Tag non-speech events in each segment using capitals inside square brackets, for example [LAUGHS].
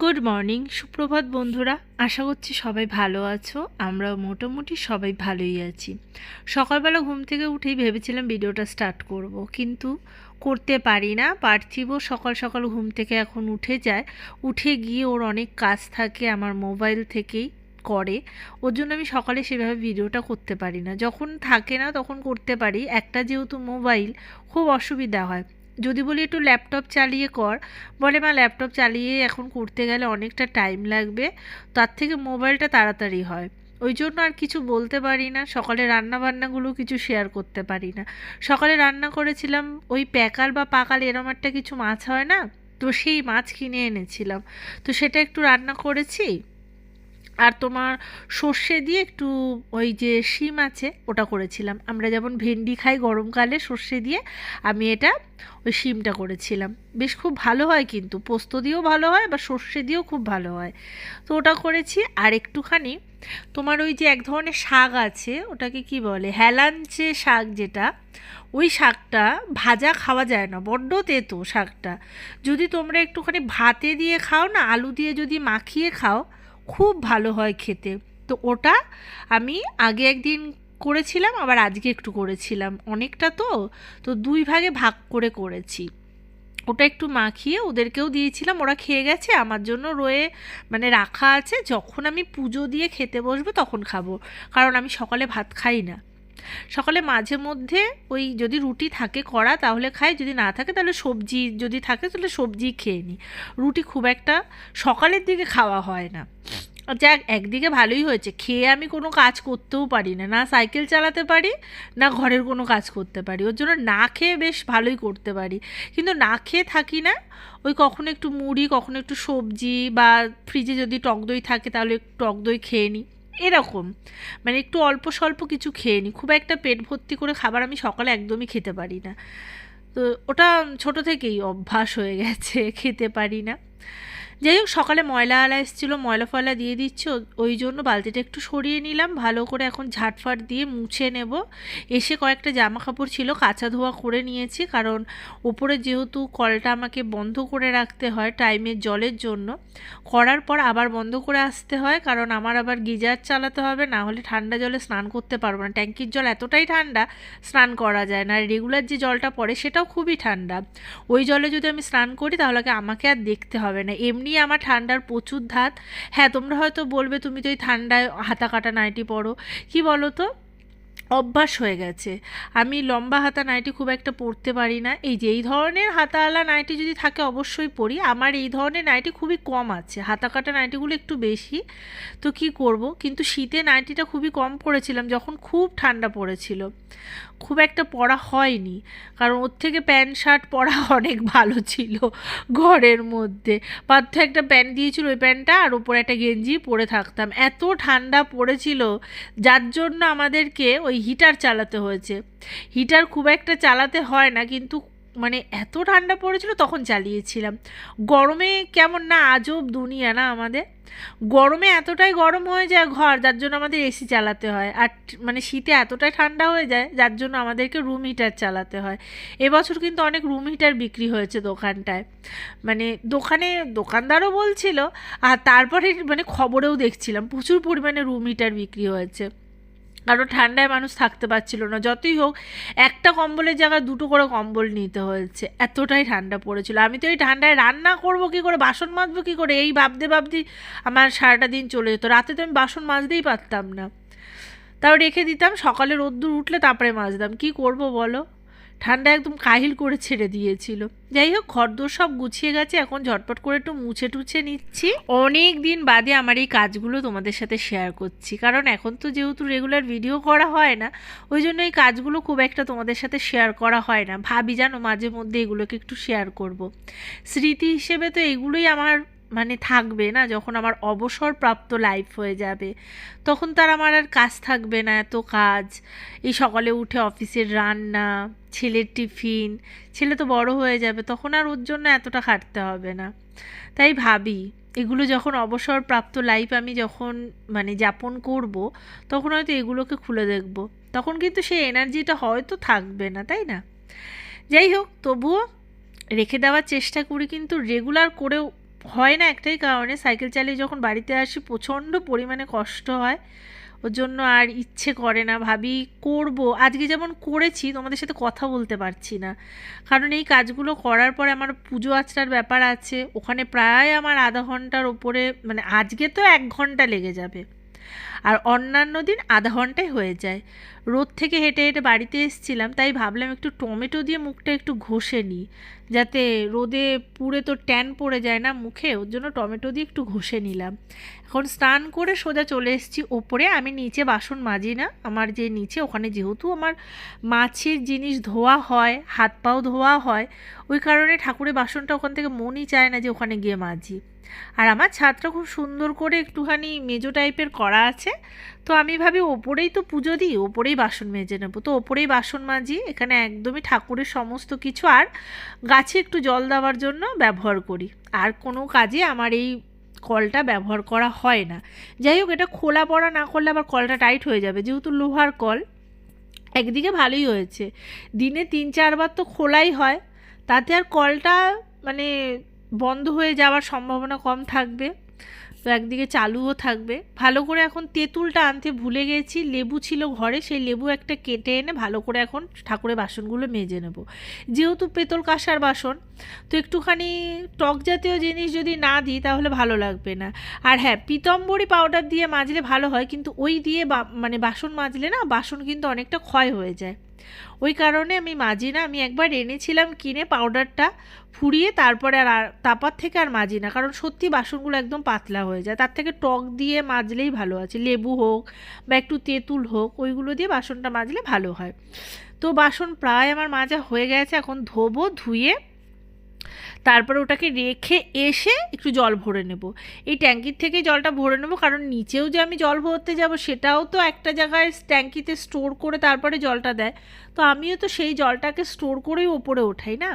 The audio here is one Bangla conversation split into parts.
গুড মর্নিং সুপ্রভাত বন্ধুরা। আশা করছি সবাই ভালো আছো। আমরা মোটামুটি সবাই ভালোই আছি। সকালবেলা ঘুম থেকে উঠেই ভেবেছিলাম ভিডিওটা স্টার্ট করব, কিন্তু করতে পারি না। পার্থিব সকাল সকাল ঘুম থেকে এখন উঠে যায়। উঠে গিয়ে ওর অনেক কাজ থাকে, আমার মোবাইল থেকেই করে। ওর জন্য আমি সকালে সেভাবে ভিডিওটা করতে পারি না। যখন থাকে না তখন করতে পারি। একটা যেহেতু মোবাইল, খুব অসুবিধা হয়। যদি বলি একটু ল্যাপটপ চালিয়ে কর। বলে, মা ল্যাপটপ চালিয়ে এখন করতে গেলে অনেকটা টাইম লাগবে। তার থেকে মোবাইলটা তাড়াতাড়ি হয়। ওই জন্য আর কিছু বলতে পারি না। সকালে রান্না বান্নাগুলো কিছু শেয়ার করতে পারি না। সকালে রান্না করেছিলাম, ওই প্যাকাল বা পাকাল, এরম একটা কিছু মাছ হয় না? তো সেই মাছ কিনে এনেছিলাম। তো সেটা একটু রান্না করেছি। আর তোমার সর্ষে দিয়ে একটু ওই যে শিম আছে, ওটা করেছিলাম। আমরা যেমন ভেন্ডি খাই গরমকালে সর্ষে দিয়ে, আমি এটা ওই শিমটা করেছিলাম। বেশ খুব ভালো হয় কিন্তু, পোস্ত দিয়েও ভালো হয় বা সর্ষে দিয়েও খুব ভালো হয়। তো ওটা করেছি, আর একটুখানি তোমার ওই যে এক ধরনের শাক আছে, ওটাকে কি বলে, হেলাঞ্চে শাক যেটা, ওই শাকটা ভাজা খাওয়া যায় না, বড্ড তেতো শাকটা। যদি তোমরা একটুখানি ভাতে দিয়ে খাও না, আলু দিয়ে যদি মাখিয়ে খাও খুব ভালো হয় খেতে। তো ওটা আমি আগে একদিন করেছিলাম, আবার আজকে একটু করেছিলাম। অনেকটা তো তো দুই ভাগে ভাগ করে করেছি। ওটা একটু মাখিয়ে ওদেরকেও দিয়েছিলাম, ওরা খেয়ে গেছে, আমার জন্য রয়ে মানে রাখা আছে। যখন আমি পুজো দিয়ে খেতে বসবো তখন খাব, কারণ আমি সকালে ভাত খাই না। সকালে মাঝে মধ্যে ওই যদি রুটি থাকে করা তাহলে খাই, যদি না থাকে তাহলে সবজি, যদি থাকে তাহলে সবজি খেয়ে নিই। রুটি খুব একটা সকালের দিকে খাওয়া হয় না। যাক, একদিকে ভালোই হয়েছে। খেয়ে আমি কোনো কাজ করতেও পারি না। না সাইকেল চালাতে পারি, না ঘরের কোনো কাজ করতে পারি। ওর জন্য না খেয়ে বেশ ভালোই করতে পারি। কিন্তু না খেয়ে থাকি না, ওই কখনো একটু মুড়ি, কখনো একটু সবজি বা ফ্রিজে যদি টক দই থাকে তাহলে টক দই খেয়ে নিই। এরকম। মানে একটু অল্প স্বল্প কিছু খেয়ে নিই খুব একটা পেট ভর্তি করে খাবার আমি সকালে একদমই খেতে পারি না। তো ওটা ছোট থেকেই অভ্যাস হয়ে গেছে, [LAUGHS] খেতে পারি না। যাই হোক, সকালে ময়লা আলা এসেছিল, ময়লা ফয়লা দিয়ে দিচ্ছে ওই জন্য বালতিটা একটু সরিয়ে নিলাম, ভালো করে এখন ঝাটফাট দিয়ে মুছে নেব। এসে কয়েকটা জামা কাপড় ছিল, কাঁচা ধোয়া করে নিয়েছি, কারণ ওপরে যেহেতু কলটা আমাকে বন্ধ করে রাখতে হয় টাইমের জলের জন্য, করার পর আবার বন্ধ করে আসতে হয়, কারণ আমার আবার গিজার চালাতে হবে, না হলে ঠান্ডা জলে স্নান করতে পারব না। ট্যাঙ্কির জল এতটাই ঠান্ডা, স্নান করা যায় না রেগুলার যে জলটা পড়ে সেটাও খুবই ঠান্ডা। ওই জলে যদি আমি স্নান করি তাহলে আমাকে আর দেখতে হবে না। এমনি এমনি আমার ঠান্ডার প্রচুর ধাত। হ্যাঁ তোমরা হয়তো বলবে, তুমি তো এই ঠান্ডায় হাতা কাটা নাইটি পরো। কি বলো তো অভ্যাস হয়ে গেছে। আমি লম্বা হাতা নাইটি খুব একটা পরতে পারি না। এই যে, এই ধরনের হাতাওয়ালা নাইটি যদি থাকে, অবশ্যই পরি। আমার এই ধরনের নাইটি খুবই কম আছে। হাতা কাটা নাইটিগুলো একটু বেশি, তো কি করব? কিন্তু শীতে নাইটিটা খুবই কম পরেছিলাম, যখন খুব ঠান্ডা পড়েছিল। খুব একটা পরা হয়নি। কারণ ওর থেকে প্যান্ট, শার্ট পরা অনেক ভালো ছিল ঘরের মধ্যে। পার্থ একটা প্যান্ট দিয়েছিল ওই প্যান্টটা আর ওপরে একটা গেঞ্জি পরে থাকতাম। এত ঠান্ডা পড়েছিল, যার জন্য আমাদেরকে ওই হিটার চালাতে হয়েছে। হিটার খুব একটা চালাতে হয় না, কিন্তু মানে এত ঠান্ডা পড়েছিল তখন চালিয়েছিলাম গরমে কেমন না আজব দুনিয়া না আমাদের? গরমে এতটাই গরম হয়ে যায় ঘর, যার জন্য আমাদের এসি চালাতে হয়। আর মানে শীতে এতটাই ঠান্ডা হয়ে যায়, যার জন্য আমাদেরকে রুম হিটার চালাতে হয়। এবছর কিন্তু অনেক রুম হিটার বিক্রি হয়েছে দোকানটায়। মানে দোকানে দোকানদারও বলছিল, আর তারপরে মানে খবরেও দেখছিলাম, প্রচুর পরিমাণে রুম হিটার বিক্রি হয়েছে। কারণ ঠান্ডায় মানুষ থাকতে পারছিল না, যতই হোক, একটা কম্বলের জায়গায় দুটো করে কম্বল নিতে হয়েছে, এতটাই ঠান্ডা পড়েছিল। আমি তো এই ঠান্ডায় রান্না করব কি করে, বাসন মাজবো কী করে, এই ভাবতে ভাবতে আমার সারাটা দিন চলে যেত। রাতে তো আমি বাসন মাজতেই পারতাম না। তাও রেখে দিতাম, সকালে রোদ্দুর উঠলে তারপরে মাজতাম। কি করব বলো? ঠান্ডা একদম কাহিল করে ছেড়ে দিয়েছিল। যাই হোক খরদোর সব গুছিয়ে গেছে, এখন ঝটপট করে একটু মুছে টুছে নিচ্ছি। অনেক দিন বাদে আমার এই কাজগুলো তোমাদের সাথে শেয়ার করছি, কারণ এখন তো যেহেতু রেগুলার ভিডিও করা হয় না, ওই জন্য এই কাজগুলো খুব একটা তোমাদের সাথে শেয়ার করা হয় না। ভাবি জানো, মাঝে মধ্যে এগুলোকে একটু শেয়ার করব। স্মৃতি হিসেবে তো এগুলোই আমার মানে থাকবে না, যখন আমার অবসরপ্রাপ্ত লাইফ হয়ে যাবে। তখন তার আমার আর কাজ থাকবে না, এত কাজ। এই সকালে উঠে অফিসের রান্না, ছেলের টিফিন ছেলে তো বড় হয়ে যাবে, তখন আর ওর জন্য এতটা খাটতে হবে না। তাই ভাবি, এগুলো যখন অবসরপ্রাপ্ত লাইফ আমি যখন মানে যাপন করব, তখন হয়তো এগুলোকে খুলে দেখব। তখন কিন্তু সেই এনার্জিটা হয়তো থাকবে না, তাই না? যাই হোক, তবুও রেখে দেওয়ার চেষ্টা করি, কিন্তু রেগুলার করেও হয় না একটাই কারণে সাইকেল চালিয়ে যখন বাড়িতে আসি, প্রচণ্ড পরিমাণে কষ্ট হয়। ওর জন্য আর ইচ্ছে করে না, ভাবি করব। আজকে যেমন করেছি, তোমাদের সাথে কথা বলতে পারছি না। কারণ এই কাজগুলো করার পরে আমার পুজো আচরার ব্যাপার আছে। ওখানে প্রায় আমার আধা ঘণ্টার ওপরে মানে আজকে তো এক ঘণ্টা লেগে যাবে। আর অন্যান্য দিন আধা ঘন্টায় হয়ে যায়। রোদ থেকে হেঁটে হেঁটে বাড়িতে এসেছিলাম, তাই ভাবলাম একটু টমেটো দিয়ে মুখটা একটু ঘষে নিই, যাতে রোদে পুড়ে তো ট্যান পড়ে যায় না মুখে, ওর জন্য টমেটো দিয়ে একটু ঘষে নিলাম। এখন স্নান করে সোজা চলে এসেছি ওপরে, আমি নিচে বাসন মাজি না, আমার যে নিচে, ওখানে যেহেতু আমার মাছের জিনিস ধোয়া হয়, হাত পাও ধোয়া হয়, ওই কারণে ঠাকুরের বাসনটা ওখান থেকে মনই চায় না যে ওখানে গিয়ে মাজি। আর আমার ছাদটা খুব সুন্দর করে একটুখানি মেজো টাইপের করা আছে। তো আমি ভাবি ওপরেই তো পুজো দিই, ওপরেই বাসন মেজে নেব। তো ওপরেই বাসন মাজি, এখানে একদমই ঠাকুরের সমস্ত কিছু আর গাছে একটু জল দেওয়ার জন্য ব্যবহার করি। আর কোনো কাজে আমার এই কলটা ব্যবহার করা হয় না। যাই হোক, এটা খোলা পড়া না করলে আবার কলটা টাইট হয়ে যাবে। যেহেতু লোহার কল, একদিকে ভালোই হয়েছে। দিনে তিন চারবার তো খোলাই হয়। তাতে আর কলটা মানে বন্ধ হয়ে যাওয়ার সম্ভাবনা কম থাকবে, তো একদিকে চালুও থাকবে। ভালো করে এখন তেঁতুলটা আনতে ভুলে গেছি, লেবু ছিল ঘরে, সেই লেবু একটা কেটে এনে ভালো করে এখন ঠাকুরের বাসনগুলো মেজে নেব। যেহেতু পেতল কাঁসার বাসন, তো একটুখানি টক জাতীয় জিনিস যদি না দিই তাহলে ভালো লাগবে না। আর হ্যাঁ পিতম্বরী পাউডার দিয়ে মাজলে ভালো হয়, কিন্তু ওই দিয়ে মানে বাসন মাজলে না বাসন কিন্তু অনেকটা ক্ষয় হয়ে যায়। ওই কারণে আমি মাজি না আমি একবার এনেছিলাম কিনে পাউডারটা ফুরিয়ে তারপরে আর তারপর থেকে আর মাজি না কারণ সত্যি বাসনগুলো একদম পাতলা হয়ে যায়। তার থেকে টক দিয়ে মাজলেই ভালো আছে, লেবু হোক বা একটু তেঁতুল হোক, ওইগুলো দিয়ে বাসনটা মাজলে ভালো হয়। তো বাসন প্রায় আমার মাজা হয়ে গেছে, এখন ধোবো, ধুয়ে তারপরে ওটাকে রেখে এসে একটু জল ভরে নেব। এই ট্যাঙ্কির থেকে জলটা ভরে নেব, কারণ নিচেও যে আমি জল ভরতে যাব সেটাও তো একটা জায়গায় ট্যাঙ্কিতে স্টোর করে তারপরে জলটা দেয়। তো আমিও তো সেই জলটাকে স্টোর করেই ওপরে ওঠাই না।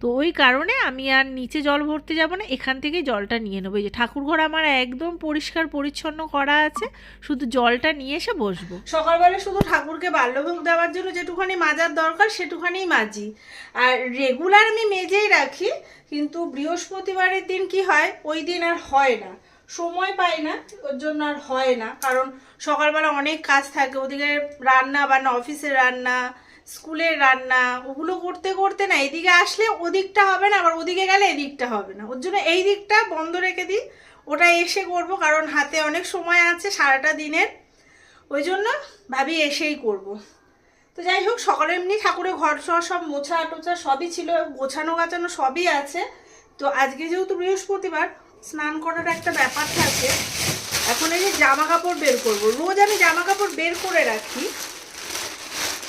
তো ওই কারণে আমি আর নিচে জল ভরতে যাব না, এখান থেকেই জলটা নিয়ে নেব। যে ঠাকুরঘর আমার একদম পরিষ্কার পরিচ্ছন্ন করা আছে, শুধু জলটা নিয়ে এসে বসবো। সকালবেলা শুধু ঠাকুরকে বাল্যভোগ দেওয়ার জন্য যেটুখানি মাজার দরকার সেটুখানিই মাজি। আর রেগুলার আমি মেজেই রাখি, কিন্তু বৃহস্পতিবারের দিন কি হয়, ওই দিন আর হয় না। সময় পাই না, ওর জন্য আর হয় না। কারণ সকালবেলা অনেক কাজ থাকে, ওদিকে রান্না বান্না, অফিসের রান্না স্কুলের রান্না, ওগুলো করতে করতে না এদিকে আসলে ওদিকটা হবে না, আবার ওদিকে গেলে এদিকটা হবে না। ওর জন্য এই দিকটা বন্ধ রেখে দিই। ওটা এসে করব কারণ হাতে অনেক সময় আছে সারাটা দিনের। ওই জন্য ভাবি এসেই করব। তো যাই হোক, সকালে এমনি ঠাকুরের ঘর সর সব মোছা টোছা সবই ছিল, গোছানো গাছানো সবই আছে। তো আজকে যেহেতু বৃহস্পতিবার, স্নান করার একটা ব্যাপার থাকে। এখন এই যে জামা কাপড় বের করব। রোজ আমি জামা কাপড় বের করে রাখি।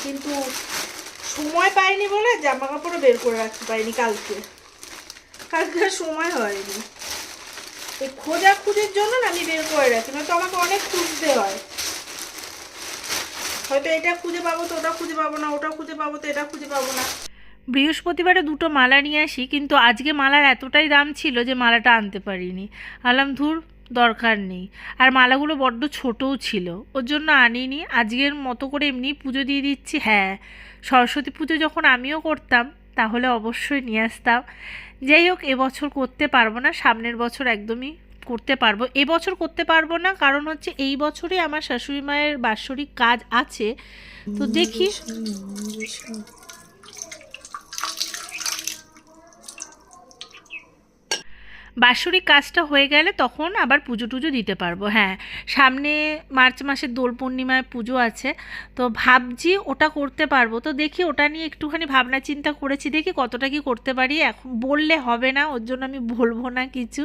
কিন্তু সময় পাইনি বলে জামা কাপড়ও বের করে রাখতে পারিনি কালকে। কালকে সময় হয়নি। এই খোঁজা খুঁজের জন্য না আমি বের করে রাখি, নয়তো আমাকে অনেক খুঁজতে হয়। হয়তো এটা খুঁজে পাবো তো ওটা খুঁজে পাবো না, ওটা খুঁজে পাবো তো এটা খুঁজে পাবো না। বৃহস্পতিবারে দুটো মালা নিয়ে আসি, কিন্তু আজকে মালার এতটাই দাম ছিল যে মালাটা আনতে পারিনি। আলাম ধুর দরকার নেই। আর মালাগুলো বড্ড ছোটও ছিল। ওর জন্য আনিনি। আজকের মতো করে এমনি পুজো দিয়ে দিচ্ছি। হ্যাঁ সরস্বতী পুজো যখন আমিও করতাম, তাহলে অবশ্যই নিয়ে আসতাম। যাই হোক, এবছর করতে পারব না। সামনের বছর একদমই করতে পারব। এবছর করতে পারব না, কারণ হচ্ছে এই বছরে আমার শাশুড়ি মায়ের বাৎসরিক কাজ আছে। তো দেখি। বাৎসরিক কাজটা হয়ে গেলে তখন আবার পুজো টুজো দিতে পারব হ্যাঁ। সামনে মার্চ মাসের দোল পূর্ণিমায় পুজো আছে, তো ভাবছি ওটা করতে পারব। তো দেখি ওটা নিয়ে একটুখানি ভাবনা চিন্তা করেছি, দেখি কতটা কি করতে পারি। এখন বললে হবে না, ওর জন্য আমি বলব না কিছু।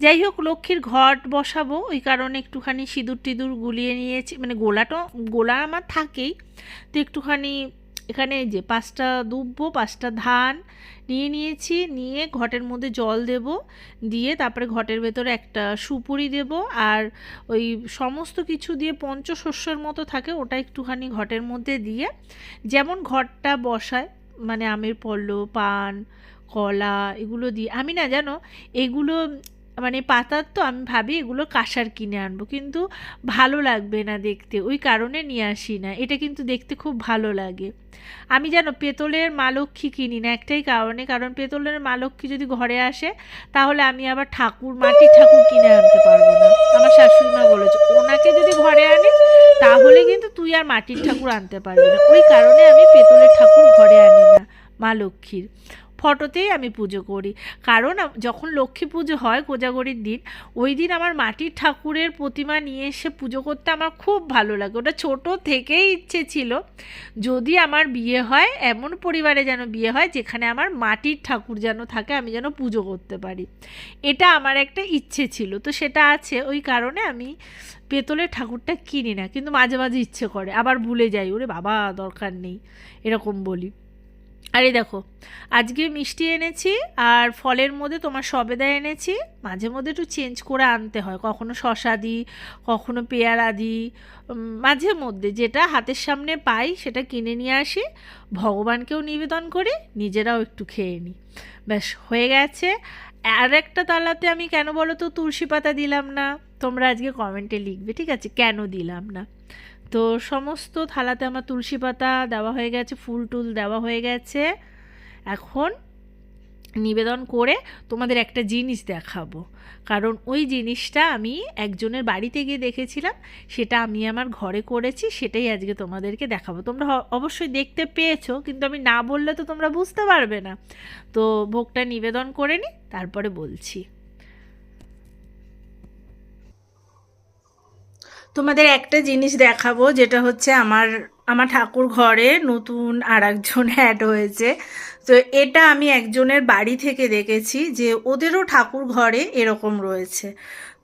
যাই হোক, লক্ষ্মীর ঘট বসাবো, ওই কারণে একটুখানি সিঁদুর টিঁদুর গুলিয়ে নিয়েছি। মানে গোলাটা, গোলা আমার থাকেই। তো একটুখানি এখানে যে পাঁচটা দুব্বো, পাঁচটা ধান নিয়ে নিয়েছি, নিয়ে ঘটের মধ্যে জল দেব, দিয়ে তারপরে ঘটের ভেতরে একটা সুপুরি দেব, আর ওই সমস্ত কিছু দিয়ে পঞ্চশস্যের মতো থাকে, ওটা একটুখানি ঘটের মধ্যে দিয়ে যেমন ঘরটা বসায় মানে আমের পল্ল, পান, কলা, এগুলো দিয়ে, আমি না জানো, এগুলো মানে পাতার তো আমি ভাবি এগুলো কাঁসার কিনে আনব, কিন্তু ভালো লাগবে না দেখতে, ওই কারণে নিয়ে আসি না, এটা কিন্তু দেখতে খুব ভালো লাগে। আমি যেন পেতলের মা লক্ষ্মী কিনি না একটাই কারণে, কারণ পেতলের মা লক্ষ্মী যদি ঘরে আসে, তাহলে আমি আবার ঠাকুর, মাটির ঠাকুর কিনে আনতে পারব না। আমার শাশুড়ি মা বলেছে, ওনাকে যদি ঘরে আনিস, তাহলে কিন্তু তুই আর মাটির ঠাকুর আনতে পারবি না। ওই কারণে আমি পেতলের ঠাকুর ঘরে আনি না মা লক্ষ্মীর। ফটোতেই আমি পুজো করি। কারণ যখন লক্ষ্মী পুজো হয় কোজাগরির দিন, ওই দিন আমার মাটির ঠাকুরের প্রতিমা নিয়ে এসে পুজো করতে আমার খুব ভালো লাগে। ওটা ছোট থেকেই ইচ্ছে ছিল। যদি আমার বিয়ে হয়, এমন পরিবারে যেন বিয়ে হয়, যেখানে আমার মাটির ঠাকুর যেন থাকে, আমি যেন পুজো করতে পারি। এটা আমার একটা ইচ্ছে ছিল। তো সেটা আছে, ওই কারণে আমি পেতলের ঠাকুরটা কিনি না। কিন্তু মাঝে মাঝে ইচ্ছে করে। আবার ভুলে যাই, ওরে বাবা, দরকার নেই। এরকম বলি। আরে দেখো, আজকে মিষ্টি এনেছি আর ফলের মধ্যে তোমার সবেদা এনেছি। মাঝে মধ্যে একটু চেঞ্জ করে আনতে হয়। কখনো শশা দিই, কখনো পেয়ারা দিই। মাঝে মধ্যে যেটা হাতের সামনে পাই সেটা কিনে নিয়ে আসি। ভগবানকেও নিবেদন করি, নিজেরাও একটু খেয়ে নিই। ব্যাস, হয়ে গেছে। আর একটা তালাতে আমি কেন বলো তো, তুলসী পাতা দিলাম না? তোমরা আজকে কমেন্টে লিখবে, ঠিক আছে? কেন দিলাম না? তো সমস্ত থালাতে আমার তুলসী পাতা দেওয়া হয়ে গেছে, ফুল টুল দেওয়া হয়ে গেছে। এখন নিবেদন করে তোমাদের একটা জিনিস দেখাবো। কারণ ওই জিনিসটা আমি একজনের বাড়িতে গিয়ে দেখেছিলাম, সেটা আমি আমার ঘরে করেছি, সেটাই আজকে তোমাদেরকে দেখাবো। তোমরা অবশ্যই দেখতে পেয়েছ, কিন্তু আমি না বললে তো তোমরা বুঝতে পারবে না। তো ভোগটা নিবেদন করে নি, তারপরে বলছি। তোমাদের একটা জিনিস দেখাবো, যেটা হচ্ছে আমার আমার ঠাকুর ঘরে নতুন আর একজন অ্যাড হয়েছে। তো এটা আমি একজনের বাড়ি থেকে দেখেছি যে ওদেরও ঠাকুর ঘরে এরকম রয়েছে।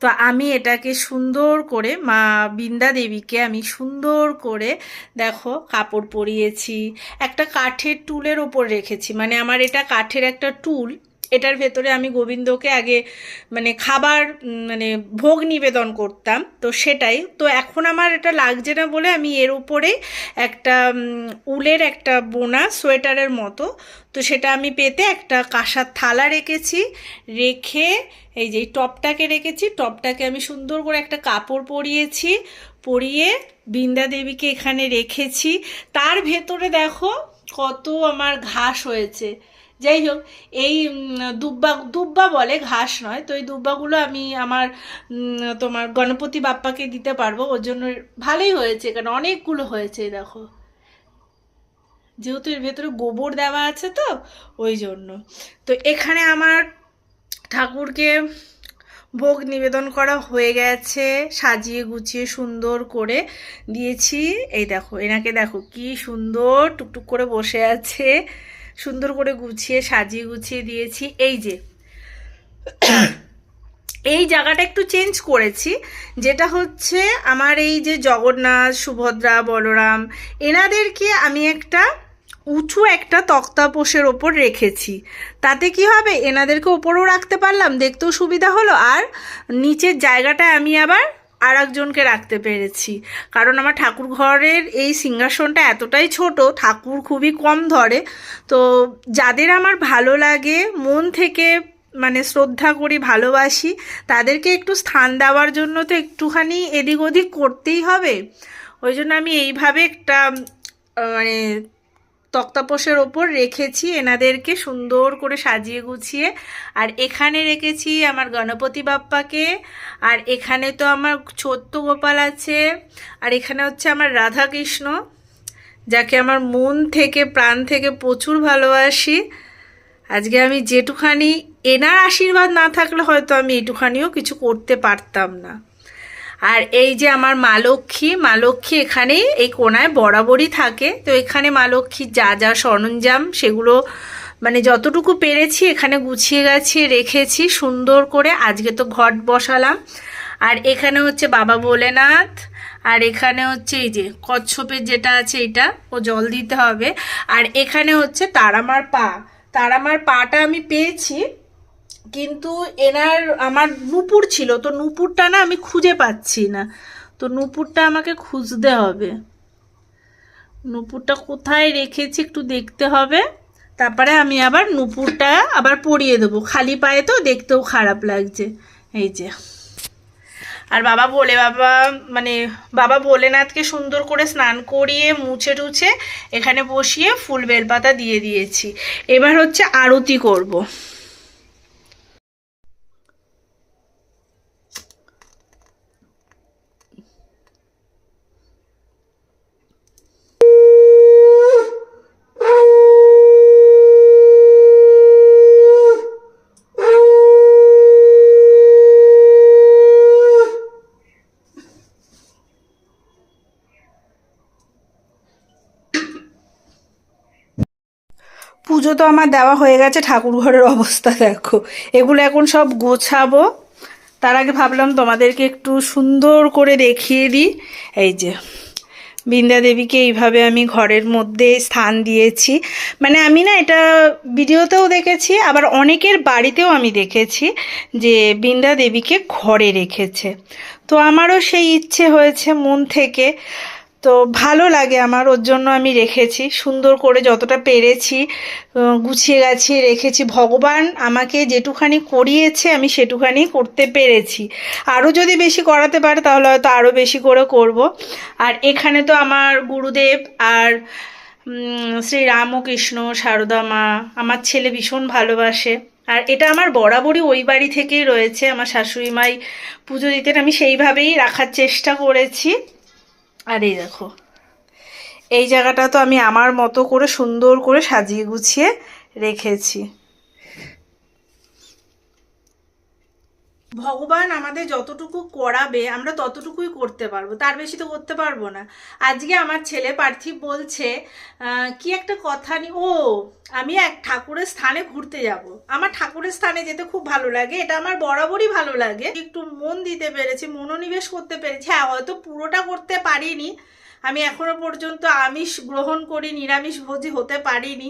তো আমি এটাকে সুন্দর করে, মা বৃন্দা দেবীকে আমি সুন্দর করে, দেখো, কাপড় পরিয়েছি। একটা কাঠের টুলের ওপর রেখেছি। মানে আমার এটা কাঠের একটা টুল এটার ভেতরে আমি গোবিন্দকে আগে মানে খাবার মানে ভোগ নিবেদন করতাম, তো সেটাই। তো এখন আমার এটা লাগছে না বলে আমি এর উপরে একটা উলের একটা বোনা সোয়েটারের মতো, তো সেটা আমি পেতে একটা কাঁসার থালা রেখেছি, রেখে এই যে টপটাকে রেখেছি, টপটাকে আমি সুন্দর করে একটা কাপড় পরিয়েছি, পরিয়ে বৃন্দা দেবীকে এখানে রেখেছি। তার ভেতরে দেখো কত আমার ঘাস হয়েছে। যাই হোক এই দুব্বা দুব্বা বলে ঘাস নয়, তো এই দুব্বাগুলো আমি আমার তোমার গণপতি বাপ্পাকে দিতে পারব, ওর জন্য ভালোই হয়েছে, কারণ অনেকগুলো হয়েছে, দেখো। যেহেতু এর ভেতরে গোবর দেওয়া আছে তো, ওই জন্য। তো এখানে আমার ঠাকুরকে ভোগ নিবেদন করা হয়ে গেছে, সাজিয়ে গুছিয়ে সুন্দর করে দিয়েছি। এই দেখো, এনাকে দেখো, কি সুন্দর টুকটুক করে বসে আছে। সুন্দর করে গুছিয়ে সাজিয়ে গুছিয়ে দিয়েছি। এই যে, এই জায়গাটা একটু চেঞ্জ করেছি, যেটা হচ্ছে আমার এই যে জগন্নাথ, সুভদ্রা, বলরাম, এনাদেরকে আমি একটা উঁচু একটা তক্তাপোষের ওপর রেখেছি। তাতে কি হবে? এনাদেরকে ওপরেও রাখতে পারলাম, দেখতেও সুবিধা হলো, আর নিচের জায়গাটায় আমি আবার আর একজনকে রাখতে পেরেছি। কারণ আমার ঠাকুর ঘরের এই সিংহাসনটা এতটাই ছোট, ঠাকুর খুবই কম ধরে। তো যাদের আমার ভালো লাগে, মন থেকে মানে শ্রদ্ধা করি, ভালোবাসি, তাদেরকে একটু স্থান দেওয়ার জন্য তো একটুখানি এদিক ওদিক করতেই হবে। ওই জন্য আমি এইভাবে একটা মানে তক্তাপোষের ওপর রেখেছি এনাদেরকে সুন্দর করে সাজিয়ে গুছিয়ে। আর এখানে রেখেছি আমার গণপতি বাপ্পাকে, আর এখানে তো আমার ছোট্ট গোপাল আছে, আর এখানে হচ্ছে আমার রাধাকৃষ্ণ, যাকে আমার মন থেকে, প্রাণ থেকে প্রচুর ভালোবাসি। আজকে আমি যেটুখানি, এনার আশীর্বাদ না থাকলে হয়তো আমি এটুখানিও কিছু করতে পারতাম না। আর এই যে আমার মা লক্ষ্মী মা লক্ষ্মী এখানেই এই কোনায় বরাবরই থাকে। তো এখানে মা লক্ষ্মীর যা যা সরঞ্জাম সেগুলো মানে যতটুকু পেরেছি এখানে গুছিয়ে গাছিয়ে রেখেছি, সুন্দর করে। আজকে তো ঘট বসালাম। আর এখানে হচ্ছে বাবা ভোলেনাথ, আর এখানে হচ্ছে এই যে কচ্ছপের যেটা আছে এটা, ও জল দিতে হবে। আর এখানে হচ্ছে তারামার পা। তারামার পাটা আমি পেয়েছি। কিন্তু এনার আমার নুপুর ছিল, তো নুপুরটা না আমি খুঁজে পাচ্ছি না। তো নুপুরটা আমাকে খুঁজতে হবে। নুপুরটা কোথায় রেখেছি একটু দেখতে হবে। তারপরে আমি আবার নুপুরটা আবার পরিয়ে দেবো। খালি পায়ে তো দেখতেও খারাপ লাগছে। এই যে। আর বাবা বলে, বাবা মানে বাবা ভোলেনাথকে সুন্দর করে স্নান করিয়ে মুছে টুছে এখানে বসিয়ে ফুল বেলপাতা দিয়ে দিয়েছি। এবার হচ্ছে আরতি করব। পুজো তো আমার দেওয়া হয়ে গেছে, ঠাকুর ঘরের অবস্থা দেখো। এগুলো এখন সব গোছাবো। তার আগে ভাবলাম তোমাদেরকে একটু সুন্দর করে দেখিয়ে দিই। এই যে বৃন্দা দেবীকে এইভাবে আমি ঘরের মধ্যে স্থান দিয়েছি। মানে আমি না এটা ভিডিওতেও দেখেছি, আবার অনেকের বাড়িতেও আমি দেখেছি যে বৃন্দা দেবীকে ঘরে রেখেছে। তো আমারও সেই ইচ্ছে হয়েছে মন থেকে। তো ভালো লাগে আমার, ওর জন্য আমি রেখেছি। সুন্দর করে যতটা পেরেছি গুছিয়ে গাছিয়ে রেখেছি। ভগবান আমাকে যেটুখানি করিয়েছে, আমি সেটুখানি করতে পেরেছি। আরও যদি বেশি করাতে পারে, তাহলে হয়তো আরও বেশি করে করব। আর এখানে তো আমার গুরুদেব আর শ্রী রামকৃষ্ণ, সারদা মা, আমার ছেলে ভীষণ ভালোবাসে। আর এটা আমার বরাবরই ওই বাড়ি থেকেই রয়েছে। আমার শাশুড়ি মাই পুজো দিতেন, আমি সেইভাবেই রাখার চেষ্টা করেছি। আর এই দেখো। এই জায়গাটা তো আমি আমার মতো করে সুন্দর করে সাজিয়ে গুছিয়ে রেখেছি। ভগবান আমাদের যতটুকু করাবে, আমরা ততটুকুই করতে পারব। তার বেশি তো করতে পারব না। আজকে আমার ছেলে পার্থিব বলছে কি একটা কথা নি ও, আমি এক ঠাকুরের স্থানে ঘুরতে যাব। আমার ঠাকুরের স্থানে যেতে খুব ভালো লাগে। এটা আমার বরাবরই ভালো লাগে। একটু মন দিতে পেরেছি, মনোনিবেশ করতে পেরেছি। হ্যাঁ হয়তো পুরোটা করতে পারিনি। আমি এখনও পর্যন্ত আমিষ গ্রহণ করি নিরামিষ ভোজি হতে পারিনি।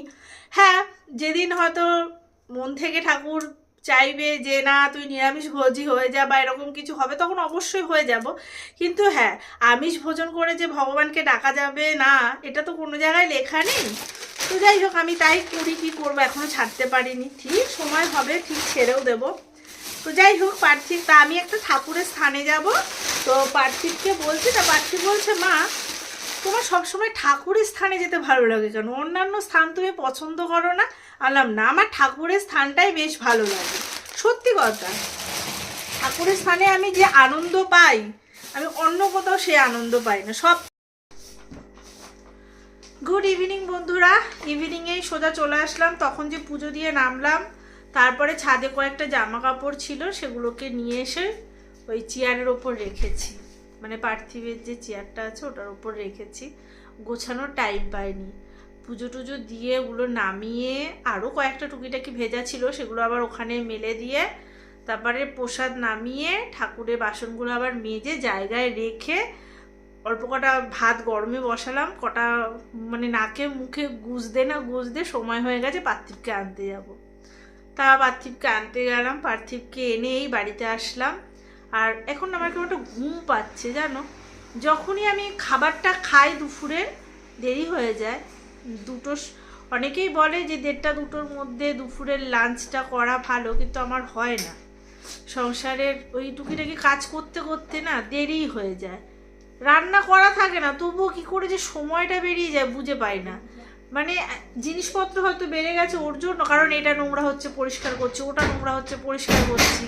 হ্যাঁ যেদিন হয়তো মন থেকে ঠাকুর চাইবে যে, না, তুই নিরামিষ ভোজি হয়ে যা বা এরকম কিছু হবে, তখন অবশ্যই হয়ে যাব। কিন্তু হ্যাঁ আমিষ ভোজন করে যে ভগবানকে ডাকা যাবে, না, এটা তো কোনো জায়গায় লেখা নেই। তো যাই হোক, আমি তাই করি, কি করব এখনও ছাড়তে পারিনি। ঠিক সময় হবে, ঠিক ছেড়েও দেবো। তো যাই হোক, পার্থিব, তা আমি একটা ঠাকুরের স্থানে যাব। তো পার্থিবকে বলছি, তা পার্থিব বলছে, মা তোমার সবসময় ঠাকুরের স্থানে যেতে ভালো লাগে কেন? অন্যান্য স্থান তুমি পছন্দ করো না? আলাম না, আমার ঠাকুরের স্থানটাই বেশ ভালো লাগে। সত্যি কথা, ঠাকুরের স্থানে আমি যে আনন্দ পাই, আমি অন্য কোথাও সে আনন্দ পাই না। সব গুড ইভিনিং বন্ধুরা ইভিনিংয়েই সোজা চলে আসলাম, তখন যে পুজো দিয়ে নামলাম, তারপরে ছাদে কয়েকটা জামা কাপড় ছিল, সেগুলোকে নিয়ে এসে ওই চেয়ারের ওপর রেখেছি। মানে পার্থিবের যে চেয়ারটা আছে ওটার ওপর রেখেছি। গোছানোর টাইম পাইনি। পুজো টুজো দিয়ে ওগুলো নামিয়ে আরও কয়েকটা টুকিটাকি ভেজা ছিল, সেগুলো আবার ওখানে মেলে দিয়ে তারপরে প্রসাদ নামিয়ে ঠাকুরের বাসনগুলো আবার মেজে জায়গায় রেখে অল্প কটা ভাত গরমে বসালাম, কটা মানে নাকে মুখে গুজদে না গুজদে সময় হয়ে গেছে পার্থিবকে আনতে যাব। তা পার্থিবকে আনতে গেলাম, পার্থিবকে এনে এই বাড়িতে আসলাম। আর এখন আমার কেমন একটা ঘুম পাচ্ছে জানো? যখনই আমি খাবারটা খাই দুপুরে, দেরি হয়ে যায়। দুটো অনেকেই বলে যে দেড়টা দুটোর মধ্যে দুপুরের লাঞ্চটা করা ভালো, কিন্তু আমার হয় না। সংসারের ওই টুকিটাকি কাজ করতে করতে না দেরি হয়ে যায়। রান্না করা থাকে না, তবুও কি করে যে সময়টা বেরিয়ে যায় বুঝে পাই না। মানে জিনিসপত্র হয়তো বেড়ে গেছে ওর জন্য, কারণ এটা নোংরা হচ্ছে, পরিষ্কার করছি, ওটা নোংরা হচ্ছে, পরিষ্কার করছি।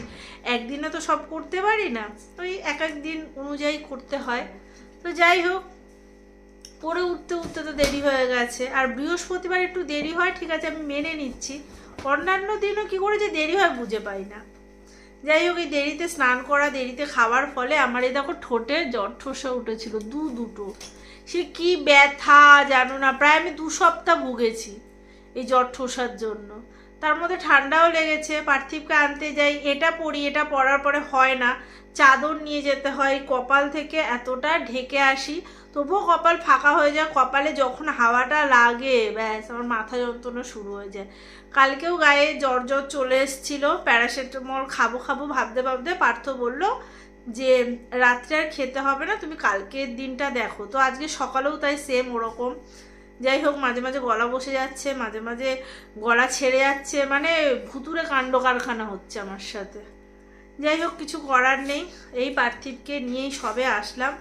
একদিনে তো সব করতে পারি না, তো ওই এক এক দিন অনুযায়ী করতে হয়। তো যাই হোক, পরে উঠতে উঠতে তো দেরি হয়ে গেছে। আর বৃহস্পতিবার একটু দেরি হয়, ঠিক আছে, আমি মেনে নিচ্ছি। অন্যান্য দিনও কি করে যে দেরি হয় বুঝে পাই না। যাই হোক, এই দেরিতে স্নান করা, দেরিতে খাওয়ার ফলে আমার এই দেখো ঠোঁটে জ্বর, ঠোসা উঠেছিল, দু দুটো। সে কি ব্যথা জানো না, প্রায় আমি দু সপ্তাহ ভুগেছি এই জ্বর ঠোসার জন্য। তার মধ্যে ঠান্ডাও লেগেছে, পার্থিবকে আনতে যাই, এটা পরি এটা পরার পরে হয় না। চাদর নিয়ে যেতে হয়, কপাল থেকে এতটা ঢেকে আসি, তবুও কপাল ফাঁকা হয়ে যায়, কপালে যখন হাওয়াটা লাগে, ব্যাস, আমার মাথা যন্ত্রণা শুরু হয়ে যায়। কালকেও গায়ে জ্বর জ্বর চলে এসেছিল, প্যারাসিটামল খাব খাব ভাবতে ভাবতে পার্থ বলল যে রাত্রে আর খেতে হবে না, তুমি কালকের দিনটা দেখো। তো আজকে সকালেও তাই সেম ওরকম। যাই হোক, মাঝে মাঝে গলা বসে যাচ্ছে, মাঝে মাঝে গলা ছেড়ে যাচ্ছে মানে ভুতুরে কাণ্ড কারখানা হচ্ছে আমার সাথে। যাই হোক, কিছু করার নেই। এই পার্থিবকে নিয়েই সবে আসলাম।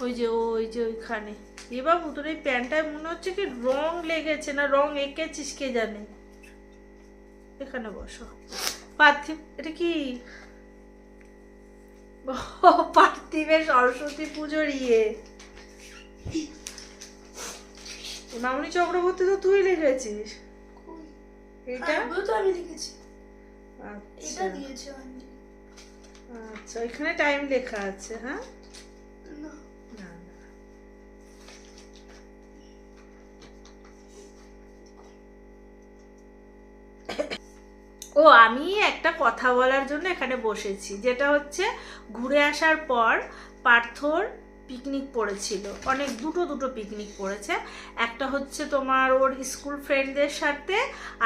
ওই যে ওই যে ওইখানে। এবার বাবু তোর এই প্যান্টটায় মনে হচ্ছে কি রং লেগেছে না, রং এঁকেছিস কে জানে। এখানে বসো। পার্থিব, এটা কি [LAUGHS] পার্থিবের সরস্বতী পুজোর ইয়ে। নামনি মামনি চক্রবর্তী তো তুই লিখেছিস? এটা? হ্যাঁ, তো আমি লিখেছি। আচ্ছা। এটা দিয়েছে আচ্ছা এখানে টাইম লেখা আছে হ্যাঁ? ও, আমি একটা কথা বলার জন্য এখানে বসেছি, যেটা হচ্ছে ঘুরে আসার পর পার্থর পিকনিক পড়েছিল। অনেক দুটো দুটো পিকনিক পড়েছে, একটা হচ্ছে তোমার ওর স্কুল ফ্রেন্ডদের সাথে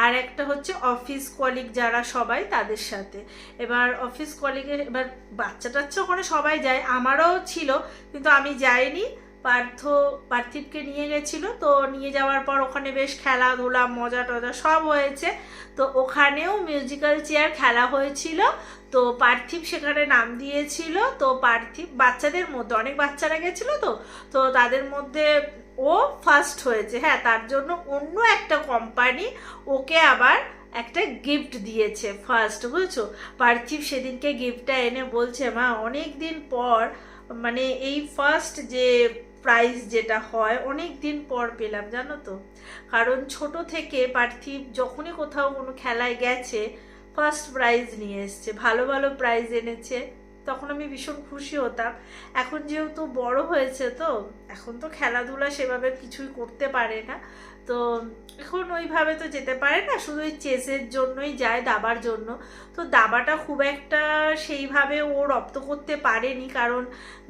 আর একটা হচ্ছে অফিস কলিগ যারা সবাই তাদের সাথে। এবার অফিস কলিগের এবার বাচ্চা টাচ্চা ওখানে সবাই যায়, আমারও ছিল, কিন্তু আমি যাইনি। পার্থ, পার্থিবকে নিয়ে গেছিল। তো নিয়ে যাওয়ার পর ওখানে বেশ খেলাধুলা, মজা টজা সব হয়েছে। তো ওখানেও মিউজিক্যাল চেয়ার খেলা হয়েছিল। তো পার্থিব সেখানে নাম দিয়েছিল। তো পার্থিব বাচ্চাদের মধ্যে, অনেক বাচ্চারা গেছিল তো। তো তাদের মধ্যে ও ফার্স্ট হয়েছে। হ্যাঁ তার জন্য অন্য একটা কোম্পানি ওকে আবার একটা গিফট দিয়েছে ফার্স্ট বুঝছ? পার্থিব সেদিনকে গিফটটা এনে বলছে, মা অনেক দিন পর মানে এই ফার্স্ট যে প্রাইজ যেটা হয় অনেক দিন পর পেলাম, জানো তো। কারণ ছোট থেকে পার্থিব যখনই কোথাও কোনো খেলায় গেছে ফার্স্ট প্রাইজ নিয়ে এসছে, ভালো ভালো প্রাইজ এনেছে, তখন আমি ভীষণ খুশি হতাম। এখন যেহেতু বড় হয়েছে তো, এখন তো খেলাধুলা সেভাবে কিছুই করতে পারে না। তো এখন ওইভাবে তো যেতে পারে না, শুধু ওই চেসের জন্যই যায়, দাবার জন্য। তো দাবাটা খুব একটা সেইভাবে ও রপ্ত করতে পারেনি, কারণ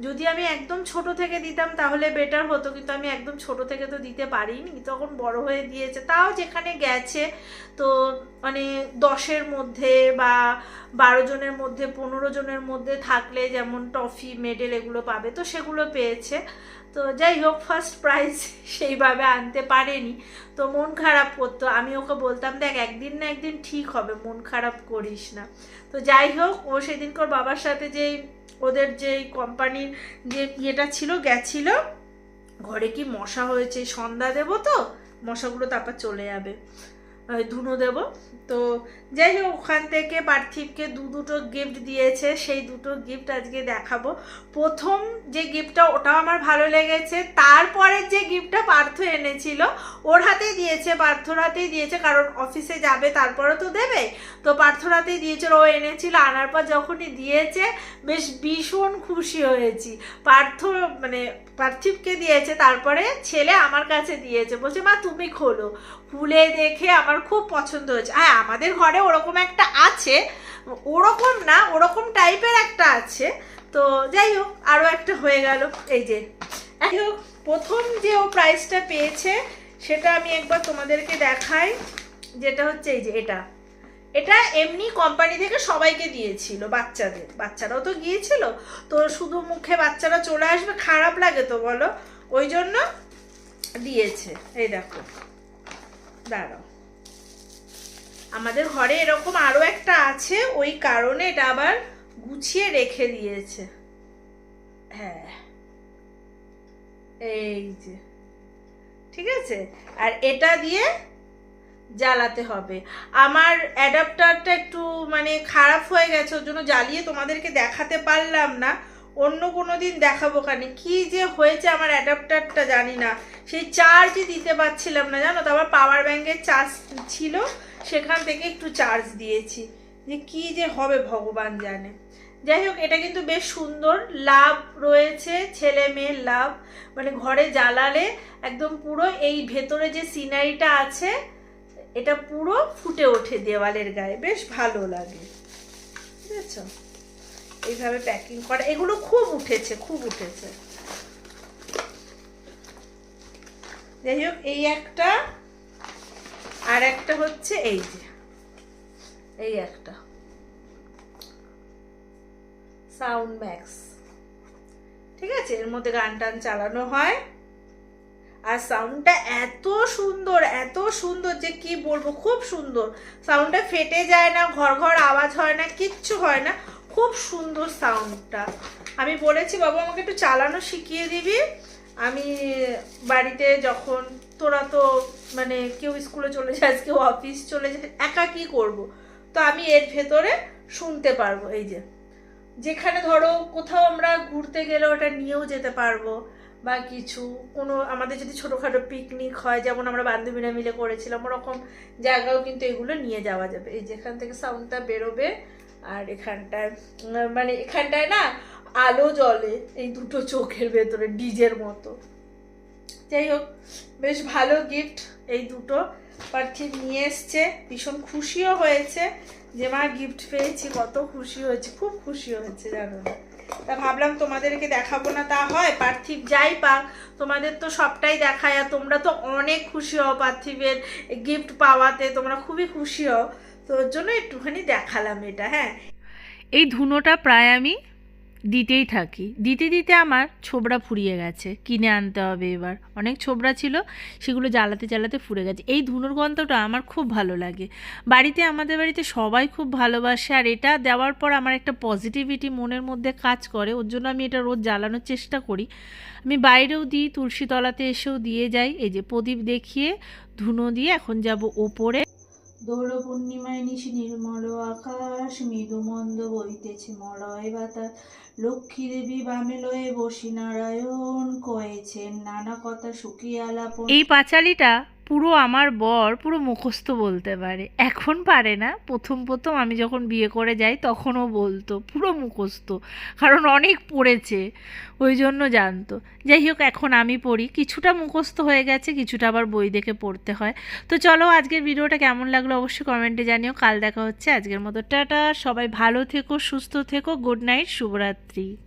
যদি আমি একদম ছোট থেকে দিতাম তাহলে বেটার হতো, কিন্তু আমি একদম ছোট থেকে তো দিতে পারিনি। তখন বড় হয়ে দিয়েছে, তাও যেখানে গেছে, তো মানে দশের মধ্যে বা বারো জনের মধ্যে, পনেরো জনের মধ্যে থাকলে যেমন টফি, মেডেল এগুলো পাবে, তো সেগুলো পেয়েছে। তো যাই হোক ফার্স্ট প্রাইজ [LAUGHS] সেইভাবে আনতে পারেনি। তো মন খারাপ করতো। আমি ওকে বলতাম, দেখ, একদিন না একদিন ঠিক হবে, মন খারাপ করিস না। তো যাই হোক, ও সেদিনকার বাবার সাথে যেই, ওদের যেই কোম্পানির যে ইয়েটা ছিল, গেছিল, ঘরে কি মশা হয়েছে, সন্ধ্যা দেবো তো? মশাগুলো তারপর চলে যাবে। ধুনো দেবো। তো যাই হোক, ওখান থেকে পার্থিবকে দু দুটো গিফট দিয়েছে, সেই দুটো গিফট আজকে দেখাবো। প্রথম যে গিফটটা ওটাও আমার ভালো লেগেছে। তারপরের যে গিফটটা পার্থ এনেছিল, ওর হাতেই দিয়েছে, পার্থর হাতেই দিয়েছে, কারণ অফিসে যাবে তারপরে তো দেবে। তো পার্থর হাতেই দিয়েছে ও এনেছিল, আনার পর যখনই দিয়েছে, বেশ ভীষণ খুশি হয়েছি। পার্থ মানে পার্থিবকে দিয়েছে, তারপরে ছেলে আমার কাছে দিয়েছে। বলছে, মা, তুমি খোলো। খুলে দেখে আমার খুব পছন্দ হয়েছে। হ্যাঁ আমাদের ঘরে ওরকম একটা আছে, ওরকম না, ওরকম টাইপের একটা আছে। তো যাই হোক আরও একটা হয়ে গেল। এই যে, যাই হোক, প্রথম যে ও প্রাইজটা পেয়েছে, সেটা আমি একবার তোমাদেরকে দেখাই। যেটা হচ্ছে এই যে, এটা। এটা এমনি কোম্পানি থেকে সবাইকে দিয়েছিল, বাচ্চাদের। বাচ্চারাও তো গিয়েছিল। তো শুধু মুখে বাচ্চারা চলে আসবে, খারাপ লাগে তো বলো? ওই জন্য দিয়েছে। এই দেখো। দাঁড়াও। আমাদের ঘরে এরকম আরও একটা আছে, ওই কারণে এটা আবার গুছিয়ে রেখে দিয়েছে। হ্যাঁ। এই যে। ঠিক আছে? আর এটা দিয়ে জ্বালাতে হবে। আমার অ্যাডাপ্টারটা একটু মানে খারাপ হয়ে গেছে, ওর জন্য জ্বালিয়ে তোমাদেরকে দেখাতে পারলাম না। অন্য কোনো দিন দেখাবো কানে। কি যে হয়েছে আমার অ্যাডাপ্টারটা জানি না। সেই চার্জই দিতে পারছিলাম না, জানো তো? আবার পাওয়ার ব্যাঙ্কের চার্জ ছিল, সেখান থেকে একটু চার্জ দিয়েছি। যে কি যে হবে ভগবান জানে। যাই হোক, এটা কিন্তু বেশ সুন্দর লাভ রয়েছে, ছেলে মেয়ের লাভ। মানে ঘরে জ্বালালে একদম পুরো এই ভেতরে যে সিনারিটা আছে এটা পুরো ফুটে ওঠে দেওয়ালের গায়ে। বেশ ভালো লাগে। বুঝেছ? এইভাবে প্যাকিং করা। এগুলো খুব উঠেছে খুব উঠেছে। যাই হোক, এই একটা, আর একটা হচ্ছে এই যে। এই একটা। সাউন্ড ম্যাক্স ঠিক আছে? এর মধ্যে গান টান চালানো হয়। আর সাউন্ডটা এত সুন্দর এত সুন্দর যে কি বলব, খুব সুন্দর। সাউন্ডটা ফেটে যায় না ঘর ঘর আওয়াজ হয় না, কিচ্ছু হয় না, খুব সুন্দর সাউন্ডটা আমি বলেছি, বাবা, আমাকে একটু চালানো শিখিয়ে দিবি। আমি বাড়িতে যখন, তোরা তো মানে কেউ স্কুলে চলে যাস কেউ অফিস চলে যায়, একা কি করব? তো আমি এর ভেতরে শুনতে পারব, এই যে। যেখানে ধরো কোথাও আমরা ঘুরতে গেলে ওটা নিয়েও যেতে পারব। বা কিছু, কোনো আমাদের যদি ছোটোখাটো পিকনিক হয়, যেমন আমরা বান্ধবীরা মিলে করেছিলাম, ওরকম জায়গাও কিন্তু এগুলো নিয়ে যাওয়া যাবে। এই যেখান থেকে সাউন্ডটা বেরোবে, আর এখানটায় মানে এখানটায় না আলো জ্বলে, এই দুটো চোখের ভেতরে, ডিজের মতো। যাই হোক, বেশ ভালো গিফট এই দুটো। পার্থিব নিয়ে এসছে, ভীষণ খুশিও হয়েছে। যে মা গিফট পেয়েছি, কত খুশি হয়েছে, খুব খুশি হয়েছে, জানো? না তা ভাবলাম তোমাদেরকে দেখাবো না, তা হয়। পার্থিব যাই পাক, তোমাদের তো সবটাই দেখায়, আর তোমরা তো অনেক খুশি হও পার্থিবের গিফট পাওয়াতে, তোমরা খুবই খুশি হও। তো ওর জন্য একটুখানি দেখালাম এটা হ্যাঁ। এই ধুনোটা প্রায় আমি দিতেই থাকি। দিতে দিতে আমার ছোবড়া ফুরিয়ে গেছে, কিনে আনতে হবে এবার। অনেক ছোবড়া ছিল, সেগুলো জ্বালাতে জ্বালাতে ফুরে গেছে। এই ধুনোর গন্ধটা আমার খুব ভালো লাগে। বাড়িতে, আমাদের বাড়িতে সবাই খুব ভালোবাসে, আর এটা দেওয়ার পর আমার একটা পজিটিভিটি মনের মধ্যে কাজ করে। ওর জন্য আমি এটা রোজ জ্বালানোর চেষ্টা করি। আমি বাইরেও দিই তুলসী তলাতে এসেও দিয়ে যাই। এই যে প্রদীপ দেখিয়ে ধুনো দিয়ে এখন যাব ওপরে। দোল পূর্ণিমায় নিশি নির্মল আকাশ মৃদু মন্দ বইতেছে মলয় বাতাস। লক্ষ্মী দেবী বামে লয়ে বসি নারায়ণ কয়েছেন নানা কথা সুখী আলাপ এই পাঁচালিটা পুরো আমার বর পুরো মুখস্থ বলতে পারে। এখন পারে না। প্রথম প্রথম আমি যখন বিয়ে করে যাই তখনও বলতো, পুরো মুখস্থ। কারণ অনেক পড়েছে, ওই জন্য জানতো। যাই হোক, এখন আমি পড়ি। কিছুটা মুখস্থ হয়ে গেছে, কিছুটা আবার বই দেখে পড়তে হয়। তো চলো, আজকের ভিডিওটা কেমন লাগল অবশ্যই কমেন্টে জানিও। কাল দেখা হচ্ছে। আজকের মতো টাটা। সবাই ভালো থেকো, সুস্থ থেকো। গুড নাইট, শুভরাত্রি।